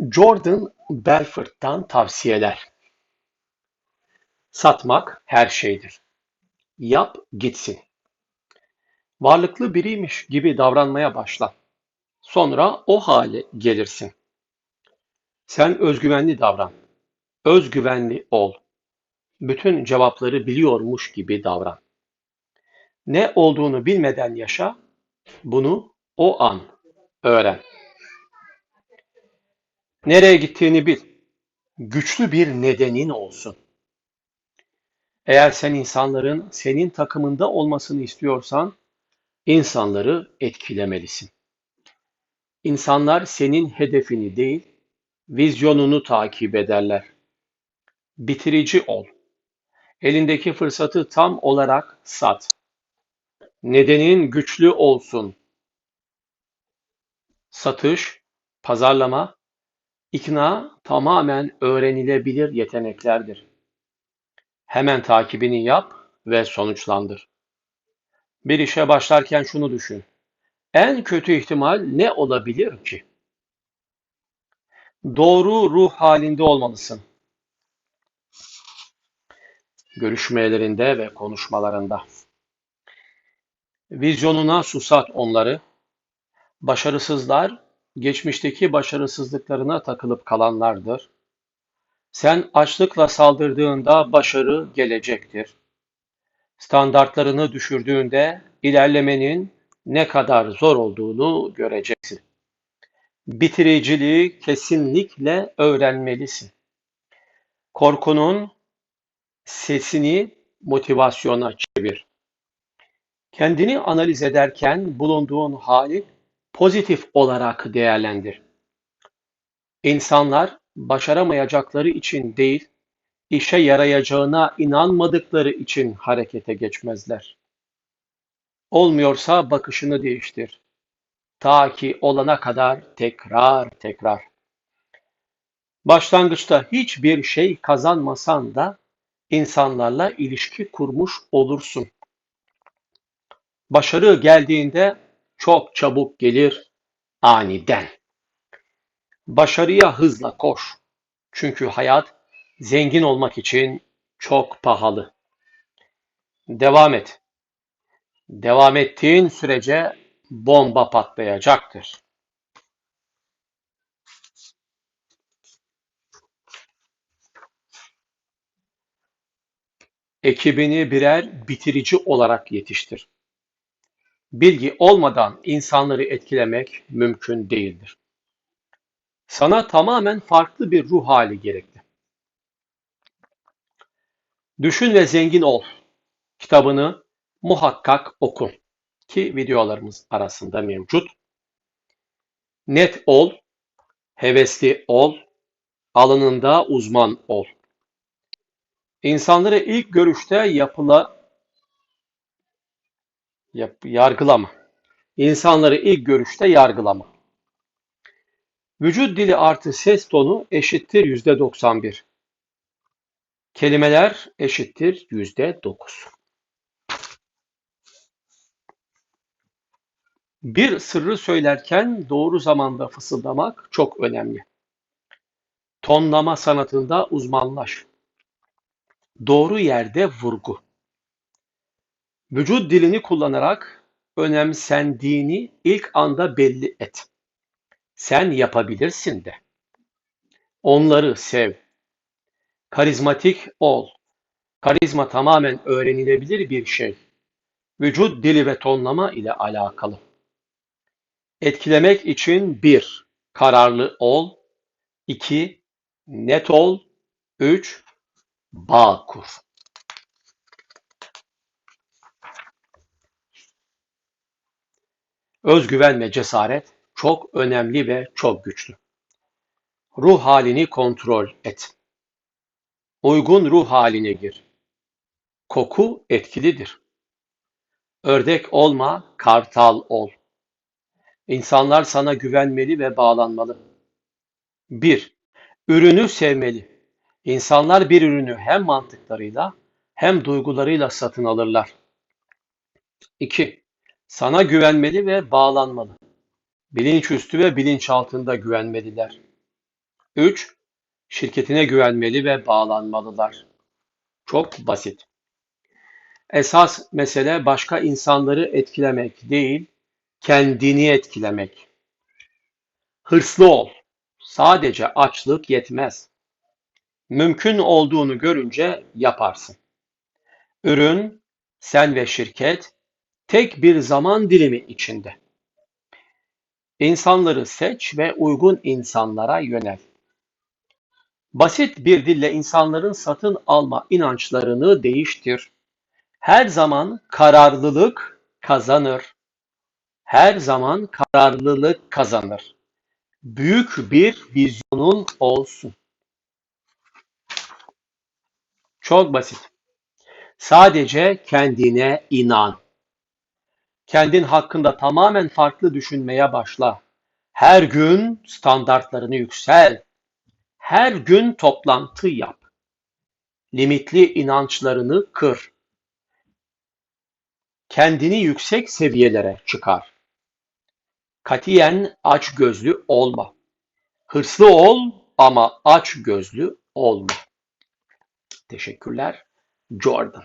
Jordan Belfort'tan tavsiyeler. Satmak her şeydir. Yap gitsin. Varlıklı biriymiş gibi davranmaya başla. Sonra o hale gelirsin. Sen özgüvenli davran. Özgüvenli ol. Bütün cevapları biliyormuş gibi davran. Ne olduğunu bilmeden yaşa, bunu o an öğren. Nereye gittiğini bil. Güçlü bir nedenin olsun. Eğer sen insanların senin takımında olmasını istiyorsan, insanları etkilemelisin. İnsanlar senin hedefini değil, vizyonunu takip ederler. Bitirici ol. Elindeki fırsatı tam olarak sat. Nedenin güçlü olsun. Satış, pazarlama, ikna tamamen öğrenilebilir yeteneklerdir. Hemen takibini yap ve sonuçlandır. Bir işe başlarken şunu düşün. En kötü ihtimal ne olabilir ki? Doğru ruh halinde olmalısın. Görüşmelerinde ve konuşmalarında. Vizyonuna susat onları. Başarısızlar, geçmişteki başarısızlıklarına takılıp kalanlardır. Sen açlıkla saldırdığında başarı gelecektir. Standartlarını düşürdüğünde ilerlemenin ne kadar zor olduğunu göreceksin. Bitiriciliği kesinlikle öğrenmelisin. Korkunun sesini motivasyona çevir. Kendini analiz ederken bulunduğun hali pozitif olarak değerlendir. İnsanlar başaramayacakları için değil, işe yarayacağına inanmadıkları için harekete geçmezler. Olmuyorsa bakışını değiştir. Ta ki olana kadar tekrar tekrar. Başlangıçta hiçbir şey kazanmasan da insanlarla ilişki kurmuş olursun. Başarı geldiğinde çok çabuk gelir, aniden. Başarıya hızla koş. Çünkü hayat zengin olmak için çok pahalı. Devam et. Devam ettiğin sürece bomba patlayacaktır. Ekibini birer bitirici olarak yetiştir. Bilgi olmadan insanları etkilemek mümkün değildir. Sana tamamen farklı bir ruh hali gerekli. Düşün ve zengin ol. Kitabını muhakkak oku ki videolarımız arasında mevcut. Net ol, hevesli ol, alanında uzman ol. İnsanları ilk görüşte yapıla yap, yargılama. İnsanları ilk görüşte yargılama. Vücut dili artı ses tonu eşittir yüzde 91. Kelimeler eşittir yüzde 9. Bir sırrı söylerken doğru zamanda fısıldamak çok önemli. Tonlama sanatında uzmanlaş. Doğru yerde vurgu. Vücut dilini kullanarak önemsendiğini ilk anda belli et. Sen yapabilirsin de. Onları sev. Karizmatik ol. Karizma tamamen öğrenilebilir bir şey. Vücut dili ve tonlama ile alakalı. Etkilemek için bir Kararlı ol. 2. Net ol. 3. Bağ kur. Özgüven ve cesaret çok önemli ve çok güçlü. Ruh halini kontrol et. Uygun ruh haline gir. Koku etkilidir. Ördek olma, kartal ol. İnsanlar sana güvenmeli ve bağlanmalı. 1. Ürünü sevmeli. İnsanlar bir ürünü hem mantıklarıyla hem duygularıyla satın alırlar. 2. Sana güvenmeli ve bağlanmalı. Bilinçüstü ve bilinçaltında güvenmeliler. 3. Şirketine güvenmeli ve bağlanmalılar. Çok basit. Esas mesele başka insanları etkilemek değil, kendini etkilemek. Hırslı ol. Sadece açlık yetmez. Mümkün olduğunu görünce yaparsın. Ürün, sen ve şirket tek bir zaman dilimi içinde. İnsanları seç ve uygun insanlara yönel. Basit bir dille insanların satın alma inançlarını değiştir. Her zaman kararlılık kazanır. Her zaman kararlılık kazanır. Büyük bir vizyonun olsun. Çok basit. Sadece kendine inan. Kendin hakkında tamamen farklı düşünmeye başla. Her gün standartlarını yüksel. Her gün toplantı yap. Limitli inançlarını kır. Kendini yüksek seviyelere çıkar. Katiyen açgözlü olma. Hırslı ol ama açgözlü olma. Teşekkürler. Jordan.